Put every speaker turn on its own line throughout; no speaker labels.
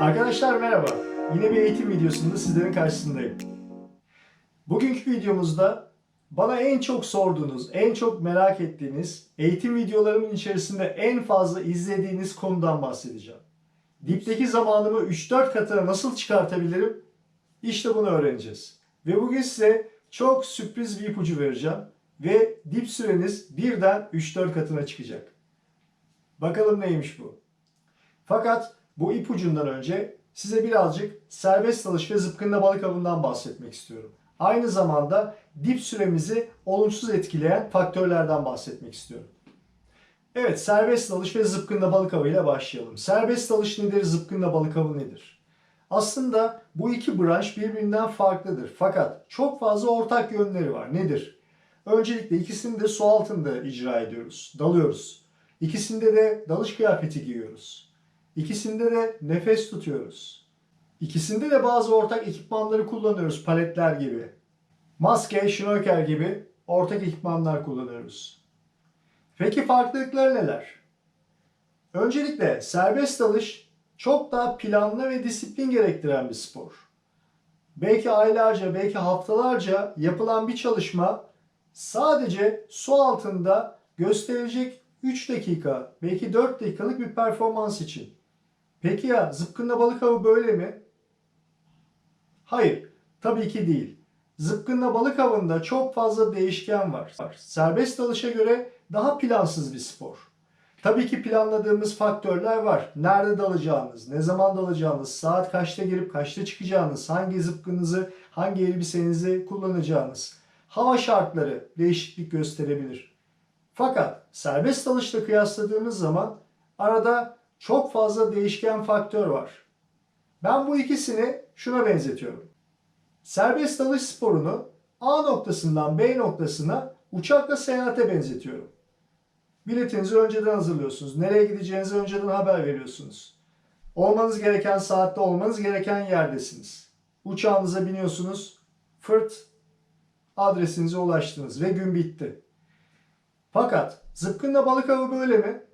Arkadaşlar merhaba. Yine bir eğitim videosunda sizlerin karşısındayım. Bugünkü videomuzda bana en çok sorduğunuz, en çok merak ettiğiniz, eğitim videolarımın içerisinde en fazla izlediğiniz konudan bahsedeceğim. Dipteki zamanımı 3-4 katına nasıl çıkartabilirim? İşte bunu öğreneceğiz. Ve bugün size çok sürpriz bir ipucu vereceğim. Ve dip süreniz birden 3-4 katına çıkacak. Bakalım neymiş bu? Fakat bu ipucundan önce size birazcık serbest dalış ve zıpkınla balık avından bahsetmek istiyorum. Aynı zamanda dip süremizi olumsuz etkileyen faktörlerden bahsetmek istiyorum. Evet, serbest dalış ve zıpkınla balık avıyla başlayalım. Serbest dalış nedir, zıpkınla balık avı nedir? Aslında bu iki branş birbirinden farklıdır. Fakat çok fazla ortak yönleri var. Nedir? Öncelikle ikisini de su altında icra ediyoruz, dalıyoruz. İkisinde de dalış kıyafeti giyiyoruz. İkisinde de nefes tutuyoruz. İkisinde de bazı ortak ekipmanları kullanıyoruz paletler gibi. Maske, şnorkel gibi ortak ekipmanlar kullanıyoruz. Peki farklılıklar neler? Öncelikle serbest dalış çok daha planlı ve disiplin gerektiren bir spor. Belki aylarca, belki haftalarca yapılan bir çalışma sadece su altında gösterilecek 3 dakika, belki 4 dakikalık bir performans için. Peki ya zıpkınla balık avı böyle mi? Hayır, tabii ki değil. Zıpkınla balık avında çok fazla değişken var. Serbest dalışa göre daha plansız bir spor. Tabii ki planladığımız faktörler var. Nerede dalacağınız, ne zaman dalacağınız, saat kaçta girip kaçta çıkacağınız, hangi zıpkınızı, hangi elbisenizi kullanacağınız. Hava şartları değişiklik gösterebilir. Fakat serbest dalışla kıyasladığımız zaman arada çok fazla değişken faktör var. Ben bu ikisini şuna benzetiyorum. Serbest dalış sporunu A noktasından B noktasına uçakla seyahate benzetiyorum. Biletinizi önceden hazırlıyorsunuz. Nereye gideceğinizi önceden haber veriyorsunuz. Olmanız gereken saatte olmanız gereken yerdesiniz. Uçağınıza biniyorsunuz. Fırt adresinize ulaştınız ve gün bitti. Fakat zıpkınla balık avı böyle mi?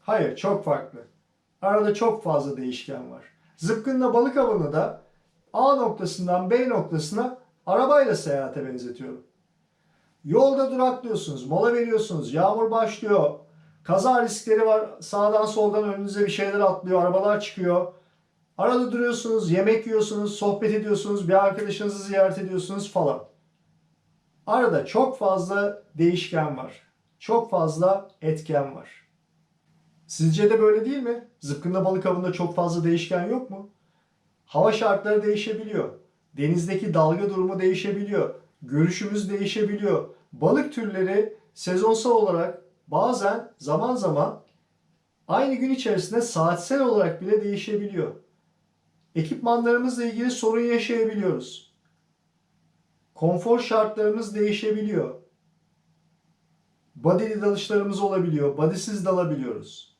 Hayır, çok farklı. Arada çok fazla değişken var. Zıpkınla balık avını da A noktasından B noktasına arabayla seyahate benzetiyorum. Yolda duraklıyorsunuz, mola veriyorsunuz, yağmur başlıyor, kaza riskleri var, sağdan soldan önünüze bir şeyler atlıyor, arabalar çıkıyor. Arada duruyorsunuz, yemek yiyorsunuz, sohbet ediyorsunuz, bir arkadaşınızı ziyaret ediyorsunuz falan. Arada çok fazla değişken var. Çok fazla etken var. Sizce de böyle değil mi? Zıpkınla balık avında çok fazla değişken yok mu? Hava şartları değişebiliyor. Denizdeki dalga durumu değişebiliyor. Görüşümüz değişebiliyor. Balık türleri sezonsal olarak bazen zaman zaman aynı gün içerisinde saatsel olarak bile değişebiliyor. Ekipmanlarımızla ilgili sorun yaşayabiliyoruz. Konfor şartlarımız değişebiliyor. Body'li dalışlarımız olabiliyor. Body'siz dalabiliyoruz.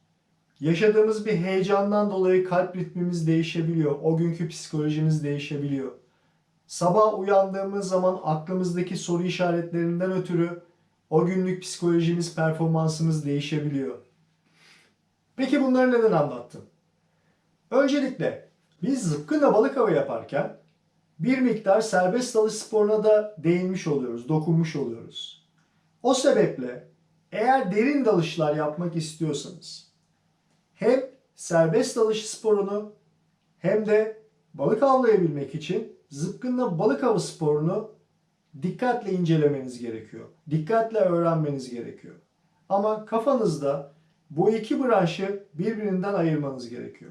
Yaşadığımız bir heyecandan dolayı kalp ritmimiz değişebiliyor. O günkü psikolojimiz değişebiliyor. Sabah uyandığımız zaman aklımızdaki soru işaretlerinden ötürü o günlük psikolojimiz, performansımız değişebiliyor. Peki bunları neden anlattım? Öncelikle biz zıpkınla balık avı yaparken bir miktar serbest dalış sporuna da değinmiş oluyoruz, dokunmuş oluyoruz. O sebeple eğer derin dalışlar yapmak istiyorsanız hem serbest dalış sporunu hem de balık avlayabilmek için zıpkınla balık avı sporunu dikkatle incelemeniz gerekiyor. Dikkatle öğrenmeniz gerekiyor. Ama kafanızda bu iki branşı birbirinden ayırmanız gerekiyor.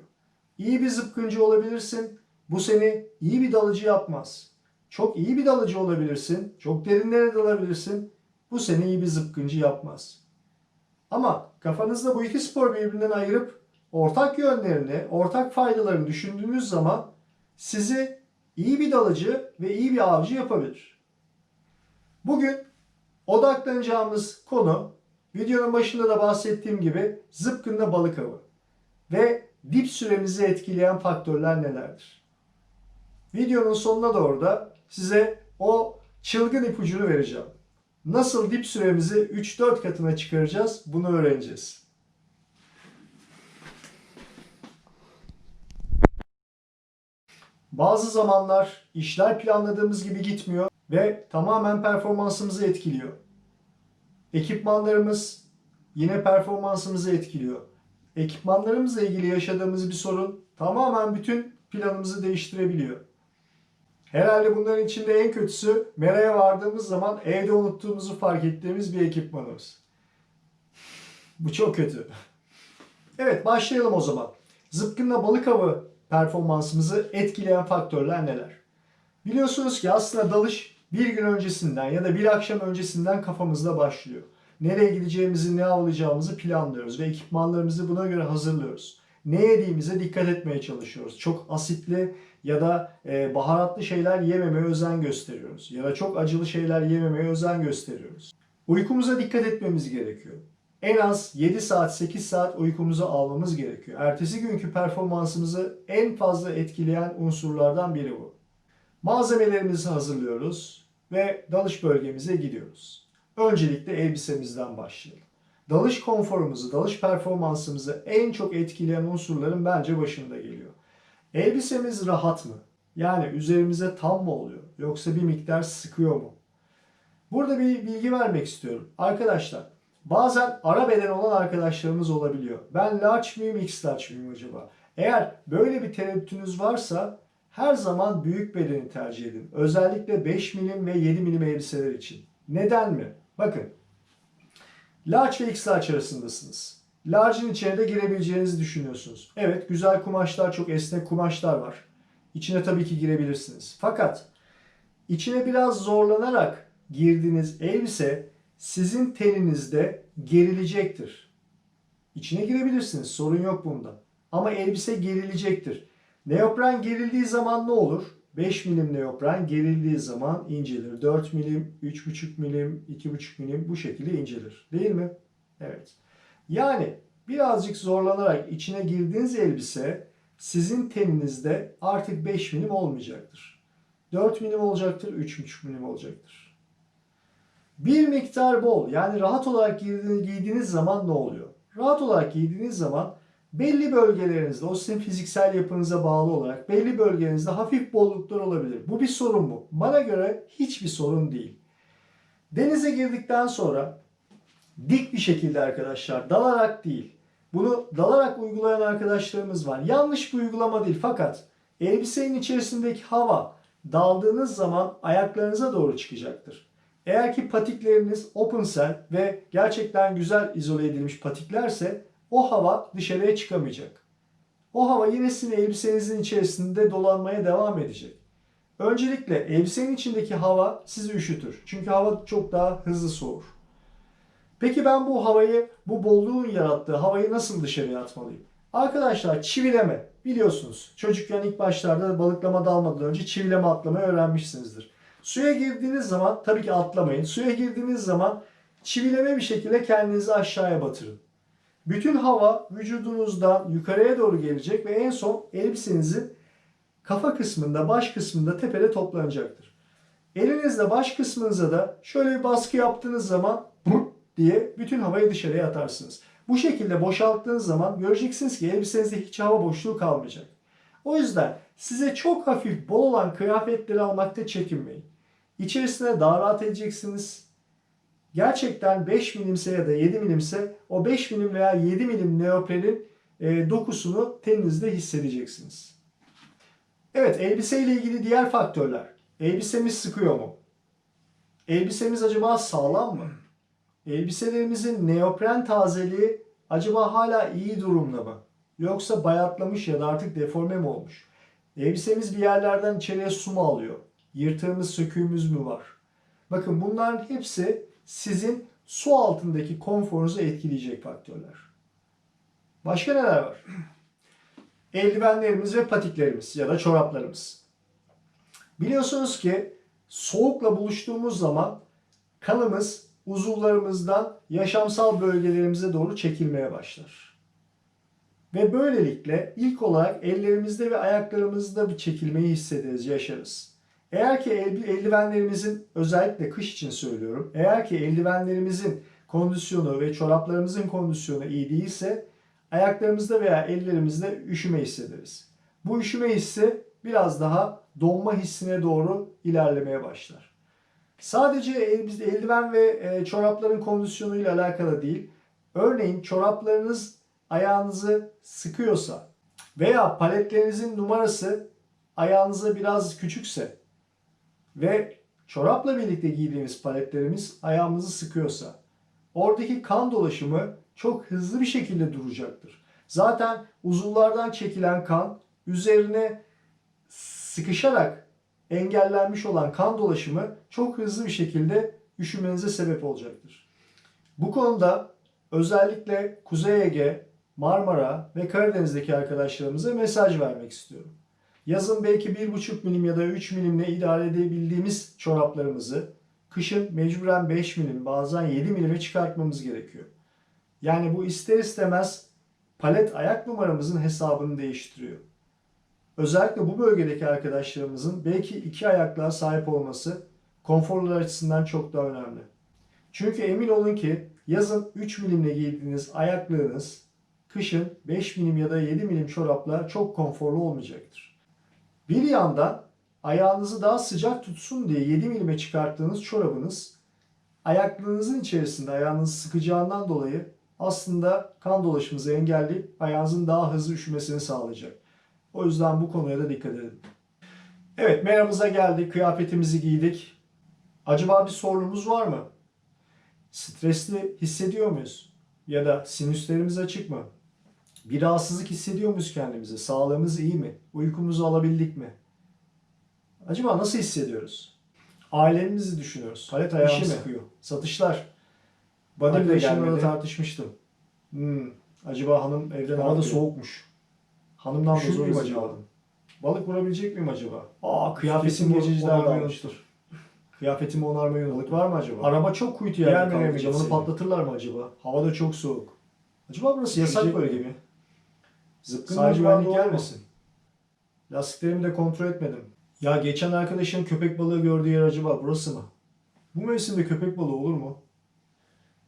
İyi bir zıpkıncı olabilirsin. Bu seni iyi bir dalıcı yapmaz. Çok iyi bir dalıcı olabilirsin. Çok derinlere dalabilirsin. Bu seni iyi bir zıpkıncı yapmaz. Ama kafanızda bu iki spor birbirinden ayırıp ortak yönlerini, ortak faydalarını düşündüğünüz zaman sizi iyi bir dalıcı ve iyi bir avcı yapabilir. Bugün odaklanacağımız konu videonun başında da bahsettiğim gibi zıpkınla balık avı ve dip süremizi etkileyen faktörler nelerdir? Videonun sonuna doğru da size o çılgın ipucunu vereceğim. Nasıl dip süremizi 3-4 katına çıkaracağız bunu öğreneceğiz. Bazı zamanlar işler planladığımız gibi gitmiyor ve tamamen performansımızı etkiliyor. Ekipmanlarımız yine performansımızı etkiliyor. Ekipmanlarımızla ilgili yaşadığımız bir sorun tamamen bütün planımızı değiştirebiliyor. Herhalde bunların içinde en kötüsü Mera'ya vardığımız zaman evde unuttuğumuzu fark ettiğimiz bir ekipmanımız. Bu çok kötü. Evet başlayalım o zaman. Zıpkınla balık avı performansımızı etkileyen faktörler neler? Biliyorsunuz ki aslında dalış bir gün öncesinden ya da bir akşam öncesinden kafamızda başlıyor. Nereye gideceğimizi, ne avlayacağımızı planlıyoruz ve ekipmanlarımızı buna göre hazırlıyoruz. Ne yediğimize dikkat etmeye çalışıyoruz. Çok asitli ya da e, baharatlı şeyler yememeye özen gösteriyoruz. Ya da çok acılı şeyler yememeye özen gösteriyoruz. Uykumuza dikkat etmemiz gerekiyor. En az 7 saat 8 saat uykumuzu almamız gerekiyor. Ertesi günkü performansımızı en fazla etkileyen unsurlardan biri bu. Malzemelerimizi hazırlıyoruz ve dalış bölgemize gidiyoruz. Öncelikle elbisemizden başlayalım. Dalış konforumuzu, dalış performansımızı en çok etkileyen unsurların bence başında geliyor. Elbisemiz rahat mı? Yani üzerimize tam mı oluyor? Yoksa bir miktar sıkıyor mu? Burada bir bilgi vermek istiyorum. Arkadaşlar bazen ara beden olan arkadaşlarımız olabiliyor. Ben large miyim, x large miyim acaba? Eğer böyle bir tereddütünüz varsa her zaman büyük bedeni tercih edin. Özellikle 5 milim ve 7 milim elbiseler için. Neden mi? Bakın. Large ve X large arasındasınız. Large'ın içine de girebileceğinizi düşünüyorsunuz. Evet güzel kumaşlar, çok esnek kumaşlar var. İçine tabii ki girebilirsiniz. Fakat içine biraz zorlanarak girdiğiniz elbise sizin teninizde gerilecektir. İçine girebilirsiniz. Sorun yok bunda. Ama elbise gerilecektir. Neopren gerildiği zaman ne olur? 5 milim neopren gerildiği zaman incelir. 4 milim, 3,5 milim, 2,5 milim bu şekilde incelir. Değil mi? Evet. Yani birazcık zorlanarak içine girdiğiniz elbise sizin teninizde artık 5 milim olmayacaktır. 4 milim olacaktır, 3,5 milim olacaktır. Bir miktar bol yani rahat olarak giydiğiniz zaman ne oluyor? Rahat olarak giydiğiniz zaman belli bölgelerinizde o sizin fiziksel yapınıza bağlı olarak belli bölgelerinizde hafif bolluklar olabilir. Bu bir sorun mu? Bana göre hiçbir sorun değil. Denize girdikten sonra dik bir şekilde arkadaşlar dalarak değil. Bunu dalarak uygulayan arkadaşlarımız var. Yanlış bir uygulama değil fakat elbisenin içerisindeki hava daldığınız zaman ayaklarınıza doğru çıkacaktır. Eğer ki patikleriniz open cell ve gerçekten güzel izole edilmiş patiklerse o hava dışarıya çıkamayacak. O hava yine sizin elbisenizin içerisinde dolanmaya devam edecek. Öncelikle elbisenin içindeki hava sizi üşütür. Çünkü hava çok daha hızlı soğur. Peki ben bu havayı, bu bolluğun yarattığı havayı nasıl dışarıya atmalıyım? Arkadaşlar çivileme biliyorsunuz. Çocukken ilk başlarda balıklama dalmadan önce çivileme atlamayı öğrenmişsinizdir. Suya girdiğiniz zaman tabii ki atlamayın. Suya girdiğiniz zaman çivileme bir şekilde kendinizi aşağıya batırın. Bütün hava vücudunuzdan yukarıya doğru gelecek ve en son elbisenizin kafa kısmında, baş kısmında tepede toplanacaktır. Elinizle baş kısmınıza da şöyle bir baskı yaptığınız zaman diye bütün havayı dışarıya atarsınız. Bu şekilde boşalttığınız zaman göreceksiniz ki elbisenizde hiç hava boşluğu kalmayacak. O yüzden size çok hafif bol olan kıyafetleri almakta çekinmeyin. İçerisine daha rahat edeceksiniz. Gerçekten 5 milimse ya da 7 milimse o 5 milim veya 7 milim neoprenin e, dokusunu teninizde hissedeceksiniz. Evet elbise ile ilgili diğer faktörler. Elbisemiz sıkıyor mu? Elbisemiz acaba sağlam mı? Elbiselerimizin neopren tazeliği acaba hala iyi durumda mı? Yoksa bayatlamış ya da artık deforme mi olmuş? Elbisemiz bir yerlerden içeriye su mu alıyor? Yırtığımız, söküğümüz mü var? Bakın bunların hepsi sizin su altındaki konforunuzu etkileyecek faktörler. Başka neler var? Eldivenlerimiz ve patiklerimiz ya da çoraplarımız. Biliyorsunuz ki soğukla buluştuğumuz zaman kanımız uzuvlarımızdan yaşamsal bölgelerimize doğru çekilmeye başlar. Ve böylelikle ilk olarak ellerimizde ve ayaklarımızda bir çekilmeyi hissederiz, yaşarız. Eğer ki eldivenlerimizin özellikle kış için söylüyorum. Eğer ki eldivenlerimizin kondisyonu ve çoraplarımızın kondisyonu iyi değilse ayaklarımızda veya ellerimizde üşüme hissederiz. Bu üşüme hissi biraz daha donma hissine doğru ilerlemeye başlar. Sadece el- eldiven ve e, çorapların kondisyonuyla alakalı değil. Örneğin çoraplarınız ayağınızı sıkıyorsa veya paletlerinizin numarası ayağınıza biraz küçükse ve çorapla birlikte giydiğimiz paletlerimiz ayağımızı sıkıyorsa oradaki kan dolaşımı çok hızlı bir şekilde duracaktır. Zaten uzuvlardan çekilen kan üzerine sıkışarak engellenmiş olan kan dolaşımı çok hızlı bir şekilde üşümenize sebep olacaktır. Bu konuda özellikle Kuzey Ege, Marmara ve Karadeniz'deki arkadaşlarımıza mesaj vermek istiyorum. Yazın belki 1,5 milim ya da 3 milimle idare edebildiğimiz çoraplarımızı kışın mecburen 5 milim bazen 7 milime çıkartmamız gerekiyor. Yani bu ister istemez palet ayak numaramızın hesabını değiştiriyor. Özellikle bu bölgedeki arkadaşlarımızın belki iki ayaklığa sahip olması konforlar açısından çok daha önemli. Çünkü emin olun ki yazın 3 milimle giydiğiniz ayaklığınız kışın 5 milim ya da 7 milim çorapla çok konforlu olmayacaktır. Bir yandan ayağınızı daha sıcak tutsun diye 7 milime çıkarttığınız çorabınız ayaklığınızın içerisinde ayağınızı sıkacağından dolayı aslında kan dolaşımınızı engelleyip ayağınızın daha hızlı üşümesini sağlayacak. O yüzden bu konuya da dikkat edin. Evet meramıza geldik, kıyafetimizi giydik. Acaba bir sorunumuz var mı? Stresli hissediyor muyuz? Ya da sinüslerimiz açık mı? Bir rahatsızlık hissediyor muyuz kendimize? Sağlığımız iyi mi? Uykumuzu alabildik mi? Acaba nasıl hissediyoruz? Ailemizi düşünüyoruz. Palet ayağımı
İşi mi?
sıkıyor. Satışlar.
Arkadaşımla
Arkadaşımla
da
tartışmıştım. Hmm, acaba hanım evde ne
Hava da soğukmuş.
Hanımdan da
Üşür
zor
müyüm
izin
acaba?
Balık vurabilecek miyim acaba?
Aa
Kıyafetim gececiler almıştır. Kıyafetimi unuttum.
Balık var mı acaba?
Araba çok kuytu
Diğer
yerde
mi
kaldı. Camını
gitseydim?
patlatırlar mı acaba? Hava da çok soğuk. Acaba burası yasak
Üşüyecek
bölge
mi?
mi?
Zıpkın
Sadece
acaba
güvenlik
mu?
gelmesin. Lastiklerimi de kontrol etmedim. Ya geçen arkadaşın köpek balığı gördüğü yer acaba burası mı? Bu mevsimde köpek balığı olur mu?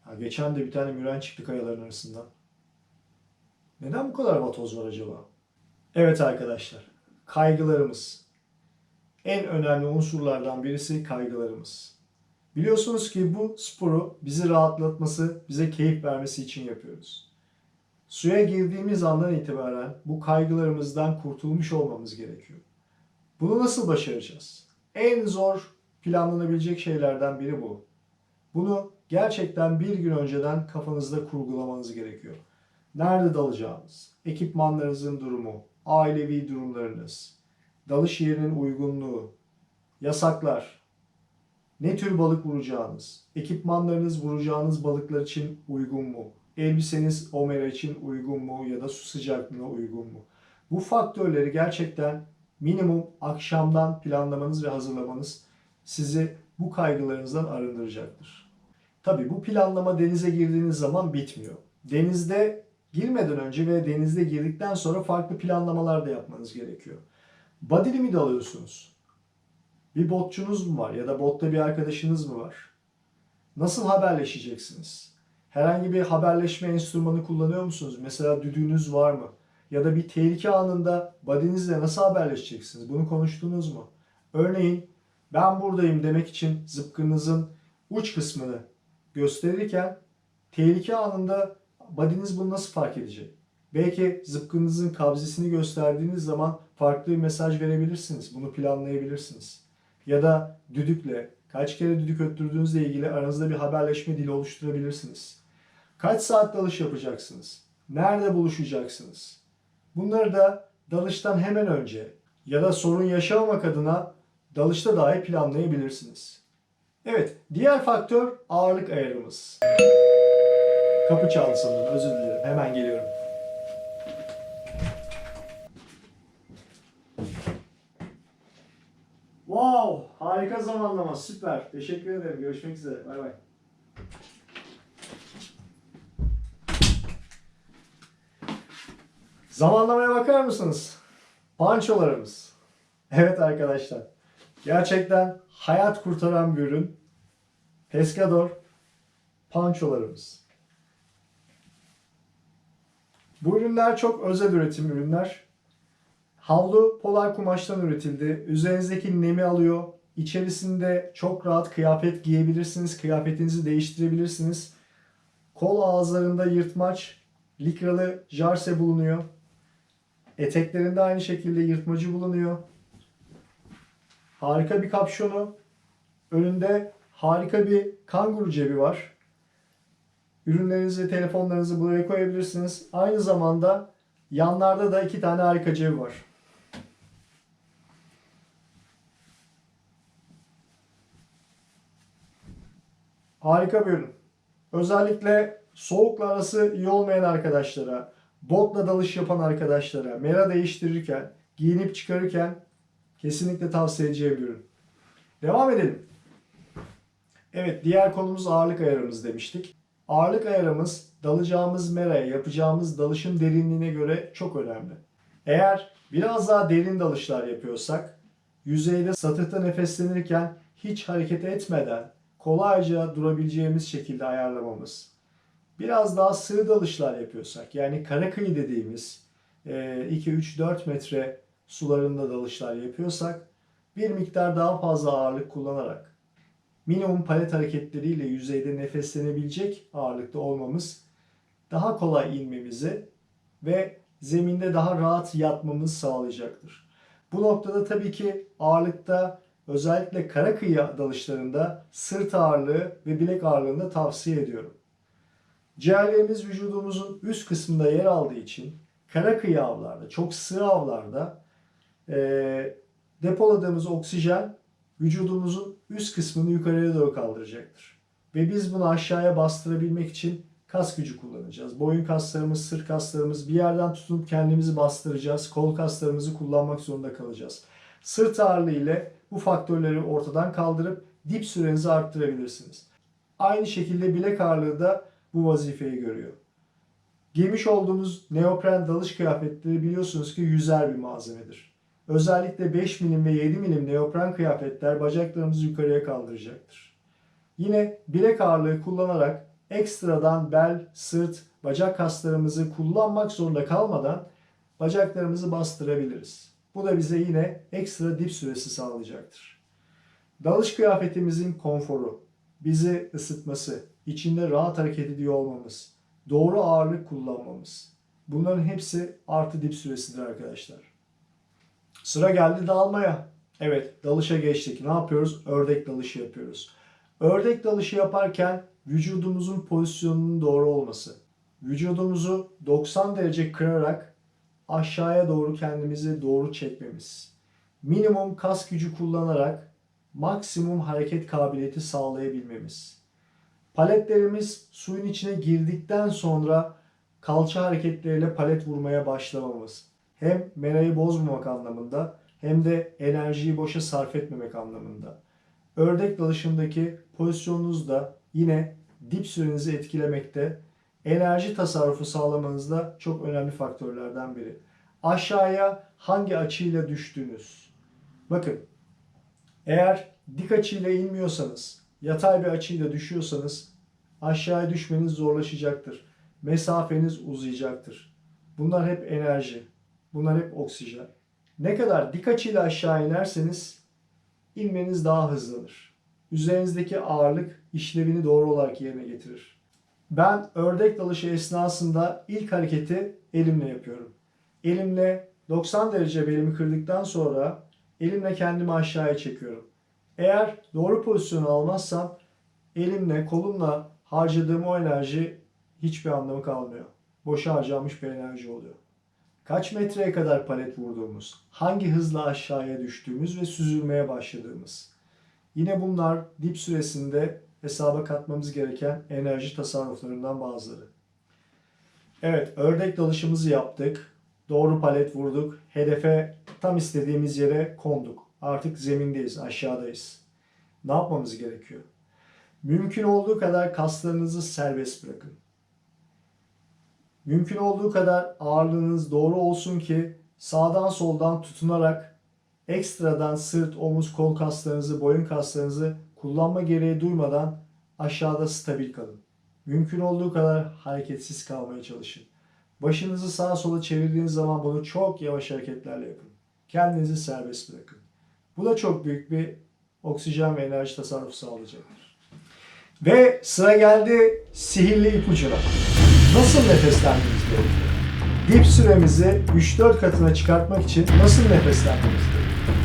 Ya geçen de bir tane müren çıktı kayaların arasından. Neden bu kadar vatoz var acaba? Evet arkadaşlar, kaygılarımız. En önemli unsurlardan birisi kaygılarımız. Biliyorsunuz ki bu sporu bizi rahatlatması, bize keyif vermesi için yapıyoruz. Suya girdiğimiz andan itibaren bu kaygılarımızdan kurtulmuş olmamız gerekiyor. Bunu nasıl başaracağız? En zor planlanabilecek şeylerden biri bu. Bunu gerçekten bir gün önceden kafanızda kurgulamanız gerekiyor. Nerede dalacağınız, ekipmanlarınızın durumu, ailevi durumlarınız, dalış yerinin uygunluğu, yasaklar, ne tür balık vuracağınız, ekipmanlarınız vuracağınız balıklar için uygun mu, elbiseniz omera için uygun mu ya da su sıcaklığına uygun mu? Bu faktörleri gerçekten minimum akşamdan planlamanız ve hazırlamanız sizi bu kaygılarınızdan arındıracaktır. Tabii bu planlama denize girdiğiniz zaman bitmiyor. Denizde girmeden önce ve denizde girdikten sonra farklı planlamalar da yapmanız gerekiyor. Body'li mi dalıyorsunuz? Bir botçunuz mu var ya da botta bir arkadaşınız mı var? Nasıl haberleşeceksiniz? Herhangi bir haberleşme enstrümanı kullanıyor musunuz? Mesela düdüğünüz var mı? Ya da bir tehlike anında body'nizle nasıl haberleşeceksiniz? Bunu konuştunuz mu? Örneğin ben buradayım demek için zıpkınızın uç kısmını gösterirken tehlike anında body'niz bunu nasıl fark edecek? Belki zıpkınızın kabzesini gösterdiğiniz zaman farklı bir mesaj verebilirsiniz. Bunu planlayabilirsiniz. Ya da düdükle, kaç kere düdük öttürdüğünüzle ilgili aranızda bir haberleşme dili oluşturabilirsiniz. Kaç saat dalış yapacaksınız? Nerede buluşacaksınız? Bunları da dalıştan hemen önce ya da sorun yaşamamak adına dalışta dahi planlayabilirsiniz. Evet, diğer faktör ağırlık ayarımız. Kapı çaldı sanırım, özür dilerim. Hemen geliyorum. Wow, harika zamanlama, süper. Teşekkür ederim. Görüşmek üzere. Bay bay. Zamanlamaya bakar mısınız? Pançolarımız. Evet arkadaşlar. Gerçekten hayat kurtaran bir ürün. Pescador pançolarımız. Bu ürünler çok özel üretim ürünler. Havlu polar kumaştan üretildi. Üzerinizdeki nemi alıyor. İçerisinde çok rahat kıyafet giyebilirsiniz. Kıyafetinizi değiştirebilirsiniz. Kol ağızlarında yırtmaç, likralı jarse bulunuyor. Eteklerinde aynı şekilde yırtmacı bulunuyor. Harika bir kapşonu. Önünde harika bir kanguru cebi var. Ürünlerinizi, telefonlarınızı buraya koyabilirsiniz. Aynı zamanda yanlarda da iki tane harika cebi var. Harika bir ürün. Özellikle soğukla arası iyi olmayan arkadaşlara, botla dalış yapan arkadaşlara, mera değiştirirken, giyinip çıkarırken kesinlikle tavsiye edeceğim bir ürün. Devam edelim. Evet, diğer konumuz ağırlık ayarımız demiştik. Ağırlık ayarımız dalacağımız meraya, yapacağımız dalışın derinliğine göre çok önemli. Eğer biraz daha derin dalışlar yapıyorsak, yüzeyde satıhta nefeslenirken hiç hareket etmeden kolayca durabileceğimiz şekilde ayarlamamız. Biraz daha sığ dalışlar yapıyorsak, yani kara kıyı dediğimiz e, 2, 3, 4 metre sularında dalışlar yapıyorsak, bir miktar daha fazla ağırlık kullanarak minimum palet hareketleriyle yüzeyde nefeslenebilecek ağırlıkta olmamız daha kolay inmemizi ve zeminde daha rahat yatmamızı sağlayacaktır. Bu noktada tabii ki ağırlıkta özellikle kara kıyı dalışlarında sırt ağırlığı ve bilek ağırlığını tavsiye ediyorum. Ciğerlerimiz vücudumuzun üst kısmında yer aldığı için kara kıyı avlarda, çok sığ avlarda e, depoladığımız oksijen vücudumuzun üst kısmını yukarıya doğru kaldıracaktır. Ve biz bunu aşağıya bastırabilmek için kas gücü kullanacağız. Boyun kaslarımız, sırt kaslarımız bir yerden tutup kendimizi bastıracağız. Kol kaslarımızı kullanmak zorunda kalacağız. Sırt ağırlığı ile bu faktörleri ortadan kaldırıp dip sürenizi arttırabilirsiniz. Aynı şekilde bilek ağırlığı da bu vazifeyi görüyor. Giymiş olduğumuz neopren dalış kıyafetleri biliyorsunuz ki yüzer bir malzemedir. Özellikle 5 milim ve 7 milim neopren kıyafetler bacaklarımızı yukarıya kaldıracaktır. Yine bilek ağırlığı kullanarak ekstradan bel, sırt, bacak kaslarımızı kullanmak zorunda kalmadan bacaklarımızı bastırabiliriz. Bu da bize yine ekstra dip süresi sağlayacaktır. Dalış kıyafetimizin konforu, bizi ısıtması, içinde rahat hareket ediyor olmamız, doğru ağırlık kullanmamız. Bunların hepsi artı dip süresidir arkadaşlar. Sıra geldi dalmaya. Evet dalışa geçtik. Ne yapıyoruz? Ördek dalışı yapıyoruz. Ördek dalışı yaparken vücudumuzun pozisyonunun doğru olması. Vücudumuzu 90 derece kırarak aşağıya doğru kendimizi doğru çekmemiz. Minimum kas gücü kullanarak maksimum hareket kabiliyeti sağlayabilmemiz. Paletlerimiz suyun içine girdikten sonra kalça hareketleriyle palet vurmaya başlamamız. Hem merayı bozmamak anlamında hem de enerjiyi boşa sarf etmemek anlamında. Ördek dalışındaki pozisyonunuz da yine dip sürenizi etkilemekte, enerji tasarrufu sağlamanızda çok önemli faktörlerden biri. Aşağıya hangi açıyla düştüğünüz. Bakın, eğer dik açıyla inmiyorsanız, yatay bir açıyla düşüyorsanız aşağıya düşmeniz zorlaşacaktır. Mesafeniz uzayacaktır. Bunlar hep enerji. Bunlar hep oksijen. Ne kadar dik açıyla aşağı inerseniz inmeniz daha hızlanır. Üzerinizdeki ağırlık işlevini doğru olarak yerine getirir. Ben ördek dalışı esnasında ilk hareketi elimle yapıyorum. Elimle 90 derece belimi kırdıktan sonra elimle kendimi aşağıya çekiyorum. Eğer doğru pozisyonu almazsam elimle, kolumla harcadığım o enerji hiçbir anlamı kalmıyor. Boşa harcanmış bir enerji oluyor. Kaç metreye kadar palet vurduğumuz, hangi hızla aşağıya düştüğümüz ve süzülmeye başladığımız. Yine bunlar dip süresinde hesaba katmamız gereken enerji tasarruflarından bazıları. Evet, ördek dalışımızı yaptık. Doğru palet vurduk. Hedefe tam istediğimiz yere konduk. Artık zemindeyiz, aşağıdayız. Ne yapmamız gerekiyor? Mümkün olduğu kadar kaslarınızı serbest bırakın. Mümkün olduğu kadar ağırlığınız doğru olsun ki sağdan soldan tutunarak ekstradan sırt, omuz, kol kaslarınızı, boyun kaslarınızı kullanma gereği duymadan aşağıda stabil kalın. Mümkün olduğu kadar hareketsiz kalmaya çalışın. Başınızı sağa sola çevirdiğiniz zaman bunu çok yavaş hareketlerle yapın. Kendinizi serbest bırakın. Bu da çok büyük bir oksijen ve enerji tasarrufu sağlayacaktır. Ve sıra geldi sihirli ipucuna. Nasıl nefeslenmemiz gerekiyor? Dip süremizi 3-4 katına çıkartmak için nasıl nefeslenmemiz gerekiyor?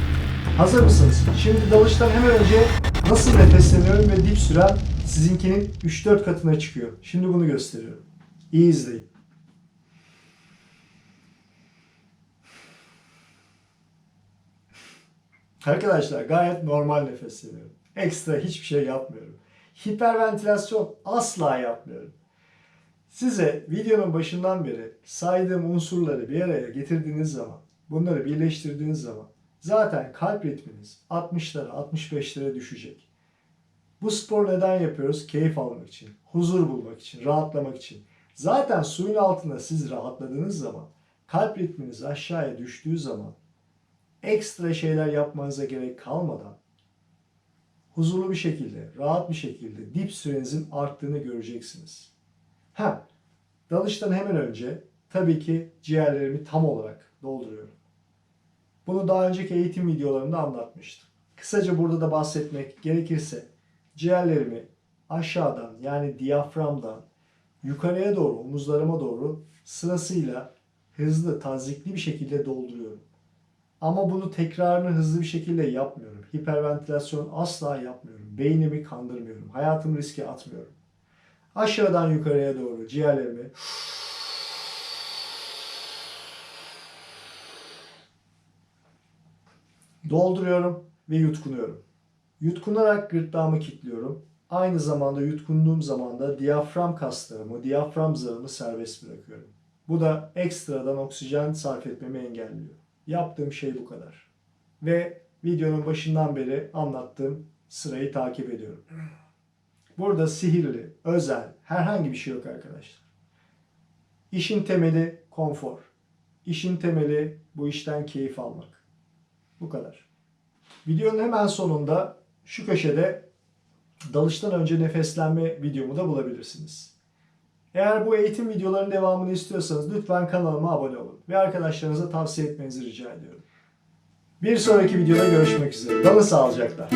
Hazır mısınız? Şimdi dalıştan hemen önce nasıl nefesleniyorum ve dip sürem sizinkinin 3-4 katına çıkıyor. Şimdi bunu gösteriyorum. İyi izleyin. Arkadaşlar gayet normal nefesleniyorum. Ekstra hiçbir şey yapmıyorum. Hiperventilasyon asla yapmıyorum. Size videonun başından beri saydığım unsurları bir araya getirdiğiniz zaman, bunları birleştirdiğiniz zaman zaten kalp ritminiz 60'lara 65'lere düşecek. Bu spor neden yapıyoruz? Keyif almak için, huzur bulmak için, rahatlamak için. Zaten suyun altında siz rahatladığınız zaman, kalp ritminiz aşağıya düştüğü zaman ekstra şeyler yapmanıza gerek kalmadan huzurlu bir şekilde, rahat bir şekilde dip sürenizin arttığını göreceksiniz. Ha, dalıştan hemen önce tabii ki ciğerlerimi tam olarak dolduruyorum. Bunu daha önceki eğitim videolarında anlatmıştım. Kısaca burada da bahsetmek gerekirse ciğerlerimi aşağıdan yani diyaframdan yukarıya doğru, omuzlarıma doğru sırasıyla hızlı, tazikli bir şekilde dolduruyorum. Ama bunu tekrarını hızlı bir şekilde yapmıyorum. Hiperventilasyon asla yapmıyorum. Beynimi kandırmıyorum. Hayatımı riske atmıyorum. Aşağıdan yukarıya doğru ciğerlerimi dolduruyorum ve yutkunuyorum. Yutkunarak gırtlağımı kilitliyorum. Aynı zamanda yutkunduğum zaman da diyafram kaslarımı, diyafram zarımı serbest bırakıyorum. Bu da ekstradan oksijen sarf etmemi engelliyor. Yaptığım şey bu kadar. Ve videonun başından beri anlattığım sırayı takip ediyorum. Burada sihirli, özel, herhangi bir şey yok arkadaşlar. İşin temeli konfor. İşin temeli bu işten keyif almak. Bu kadar. Videonun hemen sonunda şu köşede dalıştan önce nefeslenme videomu da bulabilirsiniz. Eğer bu eğitim videolarının devamını istiyorsanız lütfen kanalıma abone olun ve arkadaşlarınıza tavsiye etmenizi rica ediyorum. Bir sonraki videoda görüşmek üzere. Dalın sağlıcakla.